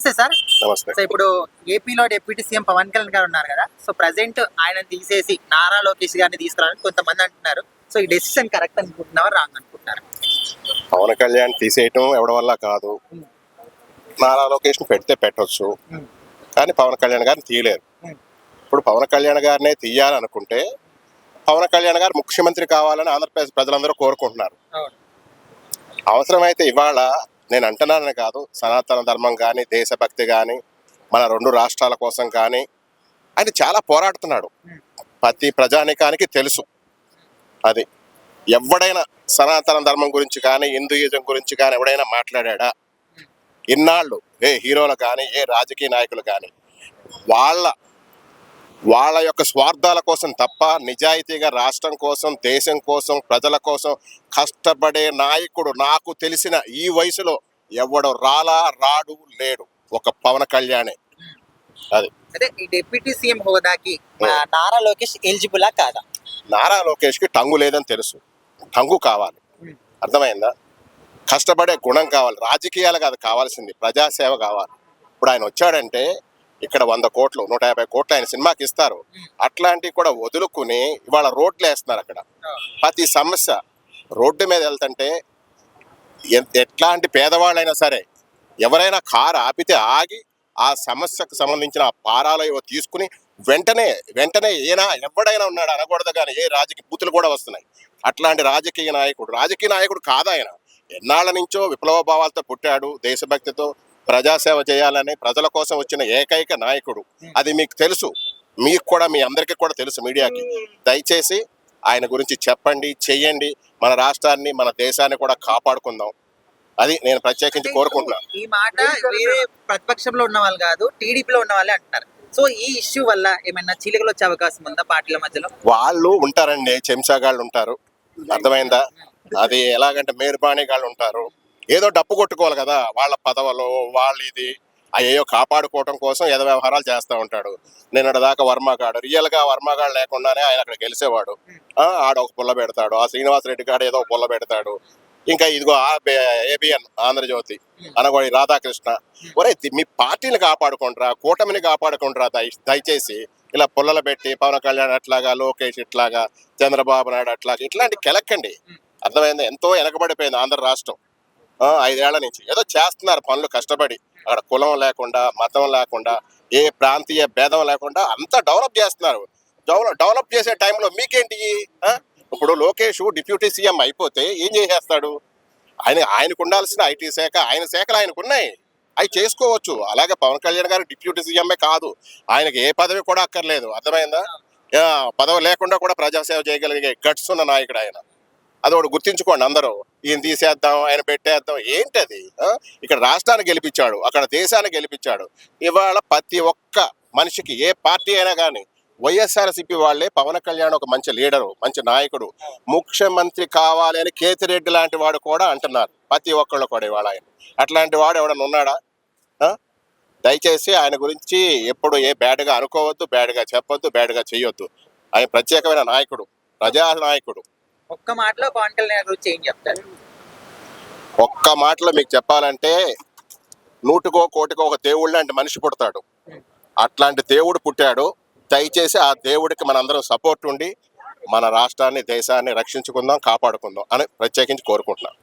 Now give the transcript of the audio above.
నమస్తే సార్. నమస్తే. సో ఇప్పుడు ఏపీలో డిప్యూటీ సీఎం పవన్ కళ్యాణ్ గారు ఉన్నారు కదా. సో ప్రజెంట్ ఆయన తీసేసి నారా లోకేష్ గారిని తీసుకురావాలని కొంతమంది అంటున్నారు. సో ఈ డెసిషన్ కరెక్ట్ అనుకుంటున్నారా రాంగ్ అనుకుంటున్నారు? పవన్ కళ్యాణ్ తీసేయటం ఎవడి వల్ల కాదు. నారా లొకేషన్ పెడితే పెట్టొచ్చు. కానీ పవన్ కళ్యాణ్ గారిని తీయలేరు. ఇప్పుడు పవన్ కళ్యాణ్ గారినే తీయాలనుకుంటే పవన్ కళ్యాణ్ గారు ముఖ్యమంత్రి కావాలని ఆంధ్రప్రదేశ్ ప్రజలందరూ కోరుకుంటున్నారు. అవసరమైతే ఇవాళ నేను అంటున్నానని కాదు సనాతన ధర్మం కానీ దేశభక్తి కానీ మన రెండు రాష్ట్రాల కోసం కానీ ఆయన చాలా పోరాడుతున్నాడు. ప్రతి ప్రజానికానికి తెలుసు. అది ఎవడైనా సనాతన ధర్మం గురించి కానీ హిందూయిజం గురించి కానీ ఎవడైనా మాట్లాడా ఇన్నాళ్ళు ఏ హీరోలు కానీ ఏ రాజకీయ నాయకులు కానీ వాళ్ళ వాళ్ళ యొక్క స్వార్థాల కోసం తప్ప నిజాయితీగా రాష్ట్రం కోసం దేశం కోసం ప్రజల కోసం కష్టపడే నాయకుడు నాకు తెలిసిన ఈ వయసులో ఎవడు రాలా రాడు లేడు. ఒక పవన్ కళ్యాణే. అది. అదే ఈ డిప్యూటీ సీఎం హోదాకి మన నారా లోకేష్ ఎలిజిబులా కాదా? నారా లోకేష్కి టంగు లేదని తెలుసు. టంగు కావాలి. అర్థమైందా? కష్టపడే గుణం కావాలి. రాజకీయాలు కాదు కావాల్సింది ప్రజాసేవ కావాలి. ఇప్పుడు ఆయన వచ్చాడంటే ఇక్కడ వంద కోట్లు నూట యాభై కోట్లు ఆయన సినిమాకి ఇస్తారు. అట్లాంటివి కూడా వదులుకుని ఇవాళ రోడ్లు వేస్తున్నారు అక్కడ. ప్రతి సమస్య రోడ్డు మీద వెళ్తుంటే ఎట్లాంటి పేదవాళ్ళైనా సరే ఎవరైనా కారు ఆపితే ఆగి ఆ సమస్యకు సంబంధించిన ఆ పారాలు ఏవో తీసుకుని వెంటనే వెంటనే ఏనా ఎవడైనా ఉన్నాడు అనకూడదు కానీ ఏ రాజకీయ బూతులు కూడా వస్తున్నాయి. అట్లాంటి రాజకీయ నాయకుడు రాజకీయ నాయకుడు కాదాయన ఎన్నాళ్ళ నుంచో విప్లవ భావాలతో పుట్టాడు దేశభక్తితో ప్రజాసేవ చేయాలని ప్రజల కోసం వచ్చిన ఏకైక నాయకుడు. అది మీకు తెలుసు. మీకు కూడా మీ అందరికీ కూడా తెలుసు మీడియాకి. దయచేసి ఆయన గురించి చెప్పండి చెయ్యండి మన రాష్ట్రాన్ని మన దేశాన్ని కూడా కాపాడుకుందాం. అది నేను ప్రత్యేకించి కోరుకుంటున్నాను ఈ మాట వేరే ప్రతిపక్షంలో ఉన్న వాళ్ళు కాదు టీడీపీలో ఉన్న వాళ్ళే అంటున్నారు. సో ఈ ఇష్యూ వల్ల ఏమైనా చీలికలు వచ్చే అవకాశం ఉందా పార్టీల మధ్యలో? వాళ్ళు ఉంటారండి. చెంచాగాళ్ళు ఉంటారు. అర్థమైందా? అది ఎలాగంటే మేర్బాణిగాళ్ళు ఉంటారు. ఏదో డప్పు కొట్టుకోవాలి కదా వాళ్ళ పదవులు వాళ్ళ ఇది అయ్యో కాపాడుకోవటం కోసం ఏదో వ్యవహారాలు చేస్తూ ఉంటాడు. నిన్నటి దాకా వర్మగాడు రియల్గా వర్మగాడు లేకుండానే ఆయన అక్కడ గెలిచేవాడు. ఆ, ఆడ ఒక పుల్ల పెడతాడు ఆ శ్రీనివాస్ రెడ్డి గాడు ఏదో పుల్ల పెడతాడు. ఇంకా ఇదిగో ఏబిఎన్ ఆంధ్రజ్యోతి అనగోడి రాధాకృష్ణ. ఒరే మీ పార్టీని కాపాడుకుంటారా కూటమిని కాపాడుకుంటారా దయ దయచేసి. ఇలా పుల్లలు పెట్టి పవన్ కళ్యాణ్ అట్లాగా లోకేష్ ఇట్లాగా చంద్రబాబు నాయుడు అట్లాగా ఇట్లాంటి కెలక్కండి. అర్థమైంది? ఎంతో వెనకబడిపోయింది ఆంధ్ర రాష్ట్రం. ఐదేళ్ళ నుంచి ఏదో చేస్తున్నారు పనులు కష్టపడి. అక్కడ కులం లేకుండా మతం లేకుండా ఏ ప్రాంతీయ భేదం లేకుండా అంతా డెవలప్ చేస్తున్నారు. డెవలప్ డెవలప్ చేసే టైంలో మీకేంటి? ఆ? ఇప్పుడు లోకేష్ డిప్యూటీ సీఎం అయిపోతే ఏం చేసేస్తాడు? ఆయన ఆయనకు ఉండాల్సిన ఐటీ శాఖ ఆయన శాఖలు ఆయనకు ఉన్నాయి. అవి చేసుకోవచ్చు. అలాగే పవన్ కళ్యాణ్ గారు డిప్యూటీ సీఎంఏ కాదు. ఆయనకి ఏ పదవి కూడా అక్కర్లేదు. అర్థమైందా? ఆ, పదవి లేకుండా కూడా ప్రజాసేవ చేయగలిగే గట్స్ ఉన్న నాయకుడు ఆయన. అది ఒకటి గుర్తించుకోండి అందరూ. ఈయన తీసేద్దాం ఆయన పెట్టేద్దాం ఏంటది? ఇక్కడ రాష్ట్రాన్ని గెలిపించాడు అక్కడ దేశాన్ని గెలిపించాడు. ఇవాళ ప్రతి ఒక్క మనిషికి ఏ పార్టీ అయినా కానీ వైఎస్ఆర్సీపీ వాళ్ళే పవన్ కళ్యాణ్ ఒక మంచి లీడరు మంచి నాయకుడు. ముఖ్యమంత్రి కావాలి అని కేతిరెడ్డి లాంటి వాడు కూడా అంటున్నారు ప్రతి ఒక్కళ్ళు కూడా ఇవాళ ఆయన. అట్లాంటి వాడు ఎవడన్నా ఉన్నాడా? దయచేసి ఆయన గురించి ఎప్పుడు ఏ బ్యాడ్గా అనుకోవద్దు బ్యాడ్గా చెప్పొద్దు బ్యాడ్గా చేయొద్దు ఆయన ప్రత్యేకమైన నాయకుడు ప్రజా నాయకుడు ఒక్క మాటలో పవన్ కళ్యాణ్ గురించి ఏం చెప్తారు? ఒక్క మాటలో మీకు చెప్పాలంటే నూటికో కోటికో ఒక దేవుడు లాంటి మనిషి పుడతాడు. అట్లాంటి దేవుడు పుట్టాడు. దయచేసి ఆ దేవుడికి మనందరం సపోర్ట్ ఉండి మన రాష్ట్రాన్ని దేశాన్ని రక్షించుకుందాం కాపాడుకుందాం అని ప్రత్యేకించి కోరుకుంటున్నాను